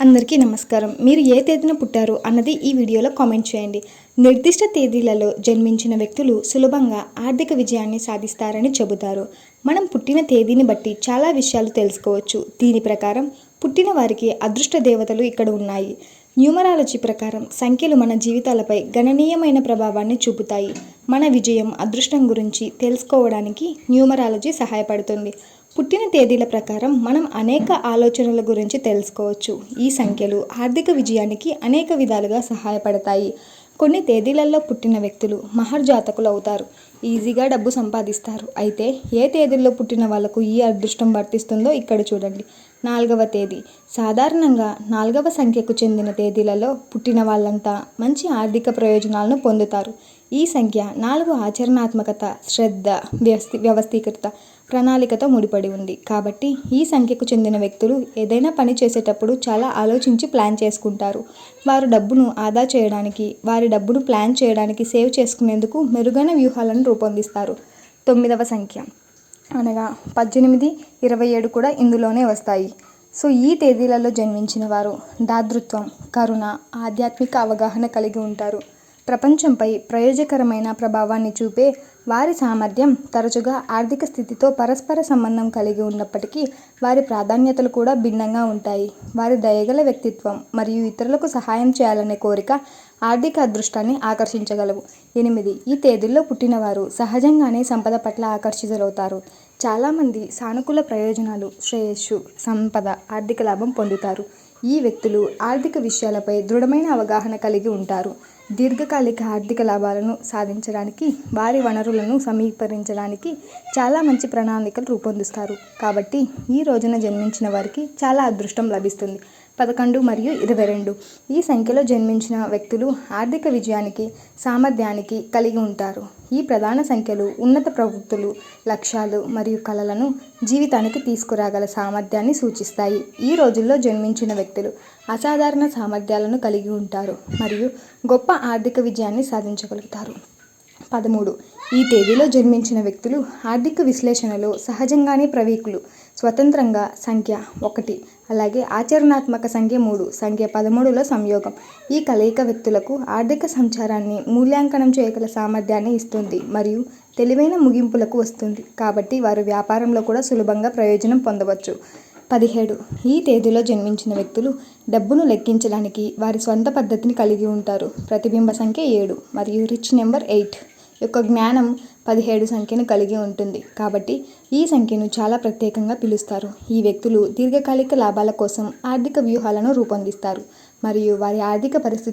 అందరికీ నమస్కారం. మీరు ఏ తేదీన పుట్టారు అన్నది ఈ వీడియోలో కామెంట్ చేయండి. నిర్దిష్ట తేదీలలో జన్మించిన వ్యక్తులు సులభంగా ఆర్థిక విజయాన్ని సాధిస్తారని చెబుతారు. మనం పుట్టిన తేదీని బట్టి చాలా విషయాలు తెలుసుకోవచ్చు. దీని ప్రకారం పుట్టిన వారికి అదృష్ట దేవతలు ఇక్కడ ఉన్నాయి. న్యూమరాలజీ ప్రకారం సంఖ్యలు మన జీవితాలపై గణనీయమైన ప్రభావాన్ని చూపుతాయి. మన విజయం అదృష్టం గురించి తెలుసుకోవడానికి న్యూమరాలజీ సహాయపడుతుంది. పుట్టిన తేదీల ప్రకారం మనం అనేక ఆలోచనల గురించి తెలుసుకోవచ్చు. ఈ సంఖ్యలు ఆర్థిక విజయానికి అనేక విధాలుగా సహాయపడతాయి. కొన్ని తేదీలలో పుట్టిన వ్యక్తులు మహర్జాతకులు అవుతారు. ఈజీగా డబ్బు సంపాదిస్తారు. అయితే ఏ తేదీల్లో పుట్టిన వాళ్ళకు ఈ అదృష్టం వర్తిస్తుందో ఇక్కడ చూడండి. నాలుగవ తేదీ. సాధారణంగా నాలుగవ సంఖ్యకు చెందిన తేదీలలో పుట్టిన వాళ్ళంతా మంచి ఆర్థిక ప్రయోజనాలను పొందుతారు. ఈ సంఖ్య నాలుగు ఆచరణాత్మకత శ్రద్ధ వ్యవస్థి వ్యవస్థీకృత ప్రణాళికతో ముడిపడి ఉంది. కాబట్టి ఈ సంఖ్యకు చెందిన వ్యక్తులు ఏదైనా పని చేసేటప్పుడు చాలా ఆలోచించి ప్లాన్ చేసుకుంటారు. వారు డబ్బును ఆదా చేయడానికి వారి డబ్బును ప్లాన్ చేయడానికి సేవ్ చేసుకునేందుకు మెరుగైన వ్యూహాలను రూపొందిస్తారు. తొమ్మిదవ సంఖ్య. అనగా పద్దెనిమిది ఇరవై ఏడు కూడా ఇందులోనే వస్తాయి. సో ఈ తేదీలలో జన్మించిన వారు దాతృత్వం కరుణ ఆధ్యాత్మిక అవగాహన కలిగి ఉంటారు. ప్రపంచంపై ప్రయోజకరమైన ప్రభావాన్ని చూపే వారి సామర్థ్యం తరచుగా ఆర్థిక స్థితితో పరస్పర సంబంధం కలిగి ఉన్నప్పటికీ వారి ప్రాధాన్యతలు కూడా భిన్నంగా ఉంటాయి. వారి దయగల వ్యక్తిత్వం మరియు ఇతరులకు సహాయం చేయాలనే కోరిక ఆర్థిక అదృష్టాన్ని ఆకర్షించగలవు. ఎనిమిది ఈ తేదీల్లో పుట్టినవారు సహజంగానే సంపద పట్ల ఆకర్షితులవుతారు. చాలామంది సానుకూల ప్రయోజనాలు శ్రేయస్సు సంపద ఆర్థిక లాభం పొందుతారు. ఈ వ్యక్తులు ఆర్థిక విషయాలపై దృఢమైన అవగాహన కలిగి ఉంటారు. దీర్ఘకాలిక ఆర్థిక లాభాలను సాధించడానికి వారి వనరులను సమీకరించడానికి చాలా మంచి ప్రణాళికలు రూపొందిస్తారు. కాబట్టి ఈ రోజున జన్మించిన వారికి చాలా అదృష్టం లభిస్తుంది. పదకొండు మరియు ఇరవై రెండు. ఈ సంఖ్యలో జన్మించిన వ్యక్తులు ఆర్థిక విజయానికి సామర్థ్యానికి కలిగి ఉంటారు. ఈ ప్రధాన సంఖ్యలు ఉన్నత ప్రవృత్తులు లక్ష్యాలు మరియు కళలను జీవితానికి తీసుకురాగల సామర్థ్యాన్ని సూచిస్తాయి. ఈ రోజుల్లో జన్మించిన వ్యక్తులు అసాధారణ సామర్థ్యాలను కలిగి ఉంటారు మరియు గొప్ప ఆర్థిక విజయాన్ని సాధించగలుగుతారు. పదమూడు. ఈ తేదీలో జన్మించిన వ్యక్తులు ఆర్థిక విశ్లేషణలో సహజంగానే ప్రవీకులు. స్వతంత్రంగా సంఖ్య ఒకటి. అలాగే ఆచరణాత్మక సంఖ్య మూడు సంఖ్య పదమూడులో సంయోగం. ఈ కలయిక వ్యక్తులకు ఆర్థిక సంచారాన్ని మూల్యాంకనం చేయగల సామర్థ్యాన్ని ఇస్తుంది మరియు తెలివైన ముగింపులకు వస్తుంది. కాబట్టి వారు వ్యాపారంలో కూడా సులభంగా ప్రయోజనం పొందవచ్చు. పదిహేడు. ఈ తేదీలో జన్మించిన వ్యక్తులు డబ్బును లెక్కించడానికి వారి స్వంత పద్ధతిని కలిగి ఉంటారు. ప్రతిబింబ సంఖ్య ఏడు మరియు రిచ్ నెంబర్ ఎయిట్. యొక్క జ్ఞానం పదిహేడు సంఖ్యను కలిగి ఉంటుంది. కాబట్టి ఈ సంఖ్యను చాలా ప్రత్యేకంగా పిలుస్తారు. ఈ వ్యక్తులు దీర్ఘకాలిక లాభాల కోసం ఆర్థిక వ్యూహాలను రూపొందిస్తారు. మరియు వారి ఆర్థిక పరిస్థితి